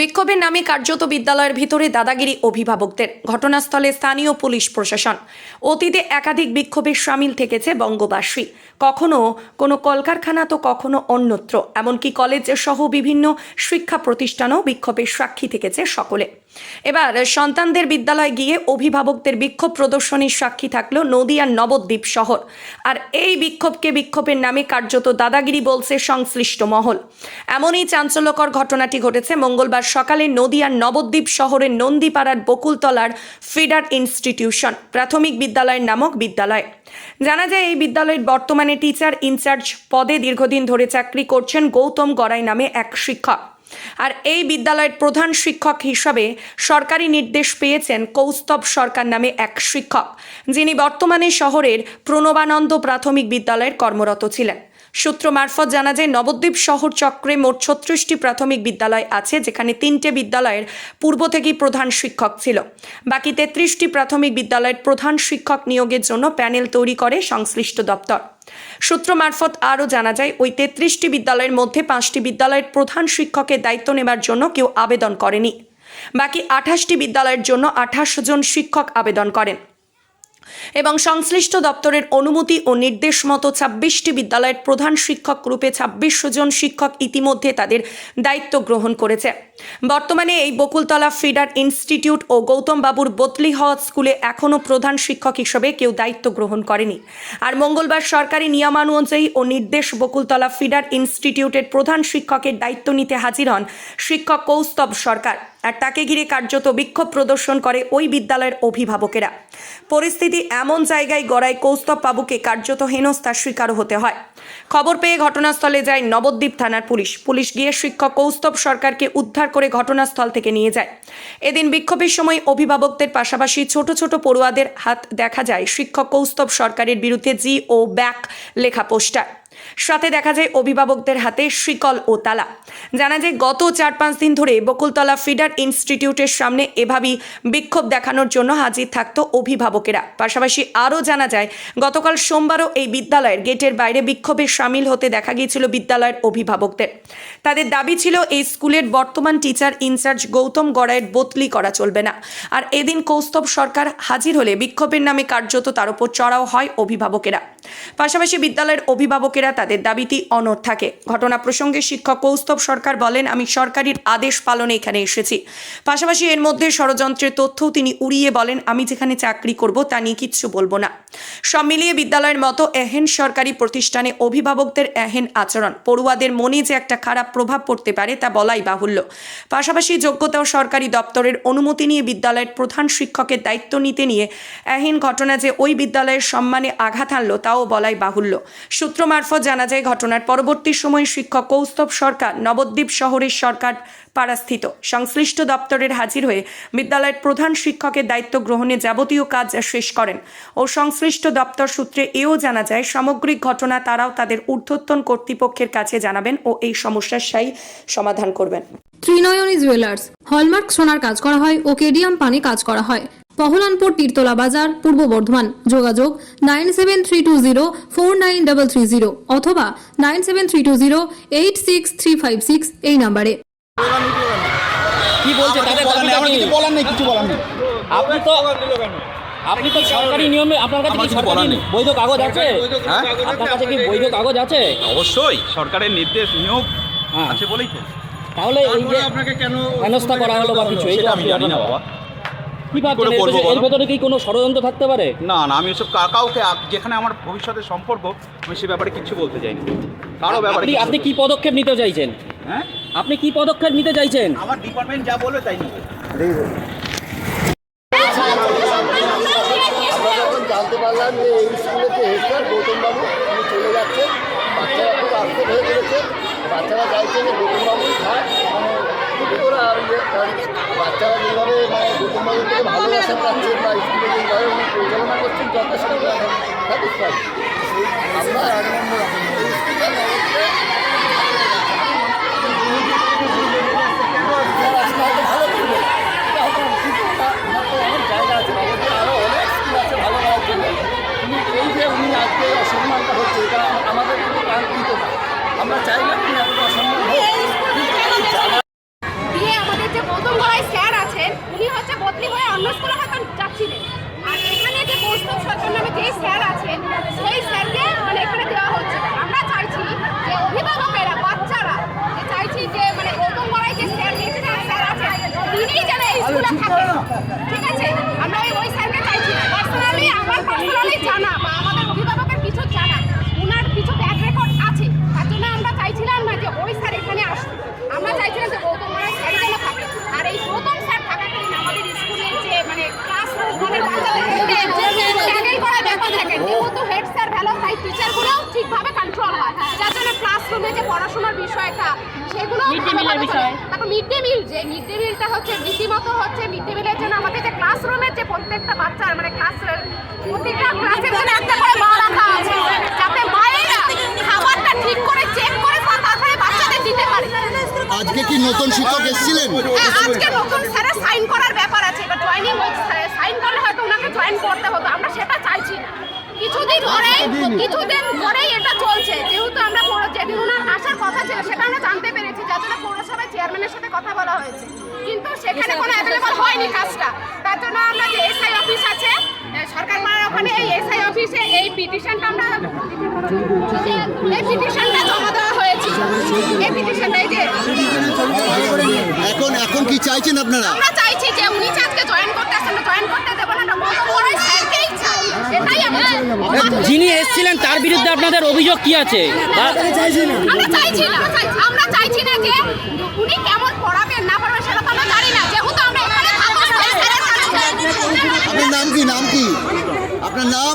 বিক্ষোভের নামে কার্যত বিদ্যালয়ের ভিতরে দাদাগিরি অভিভাবকদের। ঘটনাস্থলে স্থানীয় পুলিশ প্রশাসন। অতীতে একাধিক বিক্ষোভে সামিল থেকেছে বঙ্গবাসী। কখনো কোনো কলকারখানা, তো কখনো অন্যত্র। এমনকি কলেজ সহ বিভিন্ন শিক্ষা প্রতিষ্ঠানও বিক্ষোভের সাক্ষী থেকেছে সকলে। এবার, সন্তানদের বিদ্যালয়ে গিয়ে অভিভাবকদের বিক্ষোভ প্রদর্শনীর সাক্ষী থাকল নদিয়ার নবদ্বীপ শহর। আর এই বিক্ষোভকে বিক্ষোভের নামে কার্যত দাদাগিরি বলছে সংশ্লিষ্ট মহল। এমনই চাঞ্চল্যকর ঘটনাটি ঘটেছে মঙ্গলবার সকালে নদিয়ার নবদ্বীপ শহরের নন্দীপাড়ার বকুলতলার ফিডার ইনস্টিটিউশন, প্রাথমিক বিদ্যালয়ের নামক বিদ্যালয়। জানা যায়, এই বিদ্যালয়ের বর্তমানে টিচার ইনচার্জ পদে দীর্ঘদিন ধরে চাকরি করছেন গৌতম গড়াই নামে এক শিক্ষক। আর এই বিদ্যালয়ের প্রধান শিক্ষক হিসাবে সরকারি নির্দেশ পেয়েছেন কৌস্তব সরকার নামে এক শিক্ষক, যিনি বর্তমানে শহরের প্রণবানন্দ প্রাথমিক বিদ্যালয়ের কর্মরত ছিলেন। সূত্র মারফত জানা যায়, নবদ্বীপ শহর চক্রে মোট ছত্রিশটি প্রাথমিক বিদ্যালয় আছে, যেখানে তিনটে বিদ্যালয়ের পূর্ব থেকেই প্রধান শিক্ষক ছিল। বাকি তেত্রিশটি প্রাথমিক বিদ্যালয়ের প্রধান শিক্ষক নিয়োগের জন্য প্যানেল তৈরি করে সংশ্লিষ্ট দপ্তর। সূত্র মারফত আরও জানা যায়, ওই তেত্রিশটি বিদ্যালয়ের মধ্যে পাঁচটি বিদ্যালয়ের প্রধান শিক্ষকের দায়িত্ব নেবার জন্য কেউ আবেদন করেনি। বাকি আঠাশটি বিদ্যালয়ের জন্য আঠাশ জন শিক্ষক আবেদন করেন। এবং সংশ্লিষ্ট দপ্তরের অনুমতি ও নির্দেশ মতো ছাব্বিশটি বিদ্যালয়ের প্রধান শিক্ষক রূপে ছাব্বিশ জন শিক্ষক ইতিমধ্যে তাদের দায়িত্ব গ্রহণ করেছে। বর্তমানে এই বকুলতলা ফিডার ইনস্টিটিউট ও গৌতম বাবুর বদলি হওয়া স্কুলে এখনও প্রধান শিক্ষক হিসেবে কেউ দায়িত্ব গ্রহণ করেনি। আর মঙ্গলবার সরকারি নিয়মানুযায়ী ও নির্দেশ বকুলতলা ফিডার ইনস্টিটিউটের প্রধান শিক্ষকের দায়িত্ব নিতে হাজির হন শিক্ষক কৌস্তব সরকার। আর তাকে ঘিরে কার্যত বিক্ষোভ প্রদর্শন করে ওই বিদ্যালয়ের অভিভাবকেরা। পরিস্থিতি এমন জায়গায় গড়ায় কৌস্তব বাবুকে কার্যত হেনস্থার শিকারও হতে হয়। খবর পেয়ে ঘটনাস্থলে যায় নবদ্বীপ থানার পুলিশ। পুলিশ গিয়ে শিক্ষক কৌস্তব সরকারকে উদ্ধার করে ঘটনাস্থল থেকে নিয়ে যায়। এদিন বিক্ষোভের সময় অভিভাবকদের পাশাপাশি ছোট ছোট পড়ুয়াদের হাত দেখা যায়। শিক্ষক কৌস্তব সরকারের বিরুদ্ধে জি ও ব্যাক লেখা পোস্টার। সাথে দেখা যায় অভিভাবকদের হাতে শিকল ও তালা। জানা যায়, গত চার পাঁচ দিন ধরে বকুলতলা ফিডার ইনস্টিটিউটের সামনে এভাবেই বিক্ষোভ দেখানোর জন্য হাজির থাকতো অভিভাবকেরা। পাশাপাশি আরও জানা যায়, গতকাল সোমবারও এই বিদ্যালয়ের গেটের বাইরে বিক্ষোভে সামিল হতে দেখা গিয়েছিল বিদ্যালয়ের অভিভাবকদের। তাদের দাবি ছিল, এই স্কুলের বর্তমান টিচার ইনচার্জ গৌতম গড়াইয়ের বদলি করা চলবে না। আর এদিন কৌস্তব সরকার হাজির হলে বিক্ষোভের নামে কার্যত তার উপর চড়াও হয় অভিভাবকেরা। পাশাপাশি বিদ্যালয়ের অভিভাবকেরা তাদের দাবিতে অনড় থাকে। ঘটনা প্রসঙ্গে শিক্ষক কৌস্তব সরকার বলেন, আমি সরকারের আদেশ পালনে এখানে এসেছি। পাশাপাশি এর মধ্যে ষড়যন্ত্রের তথ্যও তিনি উড়িয়ে বলেন, আমি যেখানে চাকরি করব, তা নিয়ে কিচ্ছু বলব না। সব মিলিয়ে বিদ্যালয়ের মতো এহেন সরকারি প্রতিষ্ঠানে অভিভাবকদের এহেন আচরণ। পড়ুয়াদের মনে যে একটা খারাপ প্রভাব পড়তে পারে, তা বলাই বাহুল্য। পাশাপাশি যোগ্যতা সরকারি দপ্তরের অনুমতি নিয়ে বিদ্যালয়ের প্রধান শিক্ষকের দায়িত্ব নিতে নিয়ে এহেন ঘটনা যে ওই বিদ্যালয়ের সম্মানে আঘাত আনলো তাও বলাই বাহুল্য। সূত্র মারফত জানা যায়, ঘটনার পরবর্তী সময় শিক্ষক কৌস্তব সরকার নবদ্বীপ শহরের সরকার পাড়াস্থিত সংশ্লিষ্ট দপ্তরের হাজির হয়ে বিদ্যালয়ের প্রধান শিক্ষকের দায়িত্ব গ্রহণে যাবতীয় কাজ শেষ করেন ও সংশ্লিষ্ট দপ্তর সূত্রে এও জানা যায়, সামগ্রিক ঘটনা তারাও তাদের ঊর্ধ্বতন কর্তৃপক্ষের কাছে জানাবেন ও এই সমস্যার স্থায়ী সমাধান করবেন। ত্রিনয়নী জুয়েলার্স, হলমার্ক সোনার কাজ করা হয় ও কেডিয়াম পানে কাজ করা হয়। পহলানপুর তীরতলা বাজার পূর্ব বর্ধমান। যোগাযোগ nine seven three two zero four nine double three zero অথবা nine seven three two zero eight six three five six এই নাম্বারে। কি বলছে তাদের দাবিটা কি? কিছু বলার নেই কিছু বলার নেই। আপনি তো আপনি তো সরকারি নিয়মে আপনার কাছে কি আমার কিছু সরকারি বলার নেই। বৈধ কাগজ আছে? হ্যাঁ? আপনার কাছে কি বৈধ কাগজ আছে? অবশ্যই সরকারের নির্দেশ নিয়োগ হ্যাঁ। আছে বলেই তো। তাহলে এই যে আপনাকে কেন হেনস্থা করা হলো বা কিছু এই সেটা আমি জানি না বাবা। কি ভাবছেন? এর ভেতরে- কি কোনো ষড়যন্ত্র থাকতে পারে? না না আমি এসব কা- কাউকে যেখানে আমার ভবিষ্যতের সম্পর্ক আমি সে ব্যাপারে কিছু বলতে চাই না কারও ব্যাপারে আপনি কি পদক্ষেপ নিতে চাইছেন? হ্যাঁ? আপনি কি পদক্ষেপ নিতে চাইছেন? আমার ডিপার্টমেন্ট যা বলবে তাই নেব। জানতে পারলাম যে এই স্কুলেতে হেডস্যার গৌতমবাবু উনি চলে যাচ্ছেন বাচ্চারা খুব আস্তে হয়ে পড়েছে বাচ্চারা চাইছে যে গৌতমবাবুই থাক মানে ওরা আর ইয়ে কারণ বাচ্চারা যেভাবে মানে গৌতমবাবুর থেকে ভালোবাসা পাচ্ছে বা স্কুলে পরিচালনা করছেন যথেষ্ট আমরা এক নম্বর এই স্কুলের মধ্যে রাস্তা হয়তো ভালো করবে এটা হয়তো কিন্তু তা- ওনার তো অনেক জায়গা আছে নবদ্বীপে আরও অনেক স্কুল আছে ভালো করার জন্য কিন্তু এই যে উনি আজকে এই অসম্মানটা হচ্ছে এটা আমাদের কিন্তু কাঙ্ক্ষিত না আমরা চাই না উনি এতটা অসম্মান হোক কিন্তু এই জানা দিয়ে আমাদের যে করছিলেন আর এখানে যে সরকার নামে যে স্যার আছেন, সেই স্যারকে মানে এখানে দেওয়া হচ্ছে। আমরা চাইছি যে অভিভাবকেরা, বাচ্চারা, যে চাইছি যে মানে গৌতম বড়াই যে স্যার নিয়েছে স্যার আছে। তিনিই যেন স্কুলে থাকে ঠিক আছে আমরা ওই ওই স্যারকে চাইছি না পার্সোনালি আমার পার্সোনালি জানা বা আমাদের অভিভাবকের কিছু জানা ওনার কিছু ব্যাক রেকর্ড আছে তার জন্য আমরা চাইছিলাম না যে ওই স্যার এখানে আসুন আমরা চাইছিলাম যে গৌতম বড়াই স্যার যেন থাকে আর এই গৌতম স্যার থাকাকালীন আমাদের স্কুলের যে মানে ক্লাসরুম মানে বাচ্চাদের করার ব্যাপার থাকে যেহেতু হেড স্যার ভালো তাই টিচারগুলোও ঠিকভাবে কন্ট্রোল হয় যার জন্য ক্লাসরুমে যে পড়াশোনার বিষয়টা সেগুলো মিড ডে মিলের বিষয়। তারপর মিড ডে মিল যে মিড ডে মিলটা হচ্ছে রীতিমতো হচ্ছে মিড ডে মিলের জন্য আমাদের যে ক্লাসরুমের যে প্রত্যেকটা বাচ্চার মানে ক্লাস প্রত্যেকটা ক্লাসের জন্য একটা করে মা রাখা আছে। যাতে মায়েরা খাবারটা ঠিক করে চেক করে তারপরে বাচ্চাদের দিতে পারে। আজকে কি নতুন শিক্ষক এসেছিলেন? হ্যাঁ, আজকে নতুন স্যারের সাইন করার ব্যাপার আছে। এবার জয়েনিং সাইন করলে হয়তো ওনাকে জয়েন করতে হতো। আমরা সেটা চাইছি না। কিছুদিন ধরেই কিছুদিন ধরেই এটা চলছে। যেহেতু আমরা পৌর- যেদিন ওনার আসার কথা ছিল সেটা আমরা জানতে পেরেছি যার জন্য পৌরসভার চেয়ারম্যানের সাথে কথা বলা হয়েছে। কিন্তু সেখানে কোনো অ্যাভেলেবল হয়নি কাজটা। তার জন্য আমরা যে এসআই অফিস আছে সরকার মারার ওখানে এই এসআই অফিসে এই পিটিশনটা আমরা এই পিটিশনটা জমা দেওয়া হয়েছে। এই পিটিশনটা এই যে এখন এখন কি চাইছেন আপনারা? আমরা চাইছি যে উনি যে আজকে জয়েন করতে আসছেন জয়েন করতে দেবো না গত বড় স্যারকেই চাই এটাই আমরা যিনি এসেছিলেন তার বিরুদ্ধে আপনাদের অভিযোগ কি আছে? বা- আমরা চাইছি না আমরা চাইছি না যে উনি কেমন পড়াবেন না পড়াবেন সেটা তো আমরা জানি না। যেহেতু আমরা এখানে থাকব সেই স্যারের কাছে আপনার নাম কি? নাম কি? আপনার নাম?